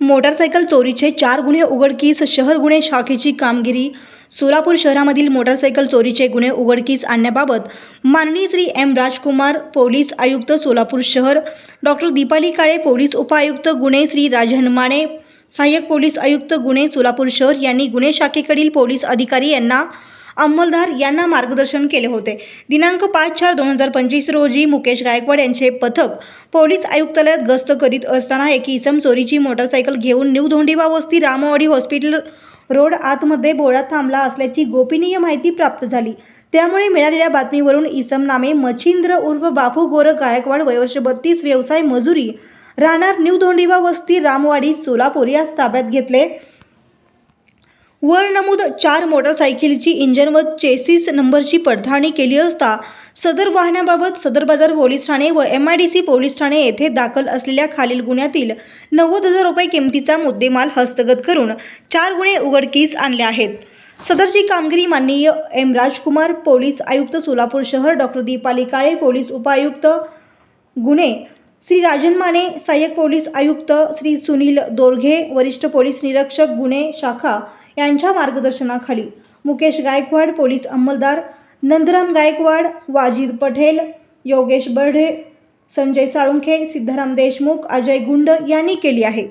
Motorcycle चोरीचे चार गुन्हे उघडकीस शहर गुन्हे शाखेची कामगिरी. सोलापूर शहरामधील मोटारसायकल चोरीचे गुन्हे उघडकीस आणण्याबाबत माननीय श्री एम राजकुमार पोलीस आयुक्त सोलापूर शहर डॉक्टर दीपाली काळे पोलीस उपायुक्त गुन्हे श्री राजन माने सहाय्यक पोलीस आयुक्त गुन्हे सोलापूर शहर यांनी गुन्हे शाखेकडील पोलीस अधिकारी यांना अंमलदार यांना मार्गदर्शन केले होते. दिनांक पाच चार दोन हजार पंचवीस रोजी मुकेश गायकवाड यांचे पथक पोलीस आयुक्तालयात गस्त करीत असताना एक इसम चोरीची मोटारसायकल घेऊन न्यू धोंडीबा वस्ती रामवाडी हॉस्पिटल रोड आतमध्ये बोळात थांबला असल्याची गोपनीय माहिती प्राप्त झाली. त्यामुळे मिळालेल्या बातमीवरून इसम नामे मच्छिंद्र उर्फ बापू गोरख गायकवाड वयवर्ष बत्तीस व्यवसाय मजुरी राहणार न्यू धोंडीबा वस्ती रामवाडी सोलापूर यास ताब्यात घेतले. वर नमूद चार मोटरसायकलची इंजन व चेसिस नंबरची पडताळणी केली असता सदर वाहनाबाबत सदर बाजार पोलीस ठाणे व M I D C police Thane येथे दाखल असलेल्या खालील गुन्ह्यातील नव्वद हजार रुपये किमतीचा मुद्देमाल हस्तगत करून चार गुन्हे उघडकीस आणले आहेत. सदरची कामगिरी माननीय एम राजकुमार पोलीस आयुक्त सोलापूर शहर डॉक्टर दीपाली काळे पोलीस उपायुक्त गुन्हे श्री राजन माने सहाय्यक पोलीस आयुक्त श्री सुनील दोरघे वरिष्ठ पोलीस निरीक्षक गुन्हे शाखा यांच्या मार्गदर्शनाखाली मुकेश गायकवाड पोलीस अंमलदार नंदराम गायकवाड वाजिद पटेल योगेश बर्ढे संजय साळुंखे सिद्धाराम देशमुख अजय गुंड यांनी केली आहे.